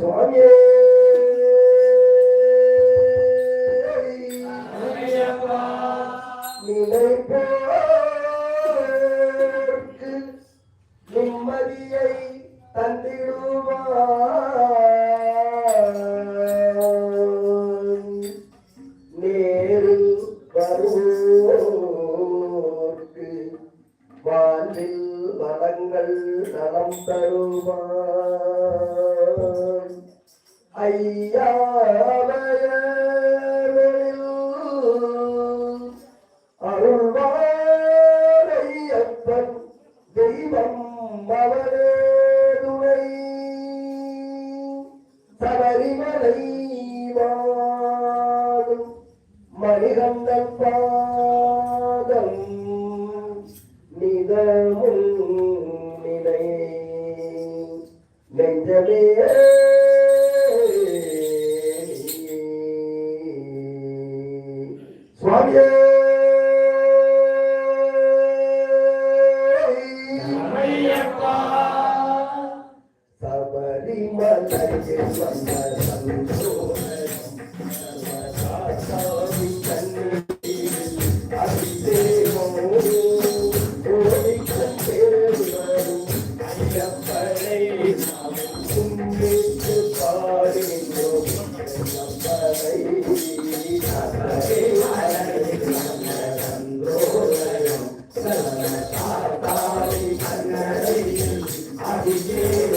சுவாமியே. நினைப்போர்க்கு நிம்மதியை தந்திடுவான் நேரில் வருவோர்க்கு வாழ்வில் வளங்கள் நலம் தருவார். அருள்வாரையப்பன் தெய்வம் அவரே துணை. சபரிமலை வாழும் மணிகண்டன் பாதம் நிதமும் நிலை. நெஞ்சமே சுவாமியே சபரிமலையில் வந்த சந்தோஷம். சர்வசாமி கண்ணீரில் அபிஷேகம் கோடிக்கண் பேர் வரும் ஐயப்பனை நாம் கும்பிட்டு பாடுகின்றோம் ஐயப்பனை Deus.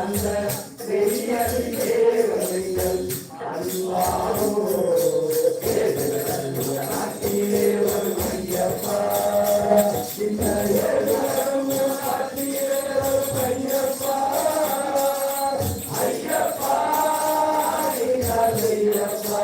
அந்த வெளியே வருங்கள் அல்லாஹோ நாட்டிலே வரும் ஐயப்பா பின்னையே வரும் நாட்டிலே வரும் ஐயப்பா ஐயப்பா ஐயப்பா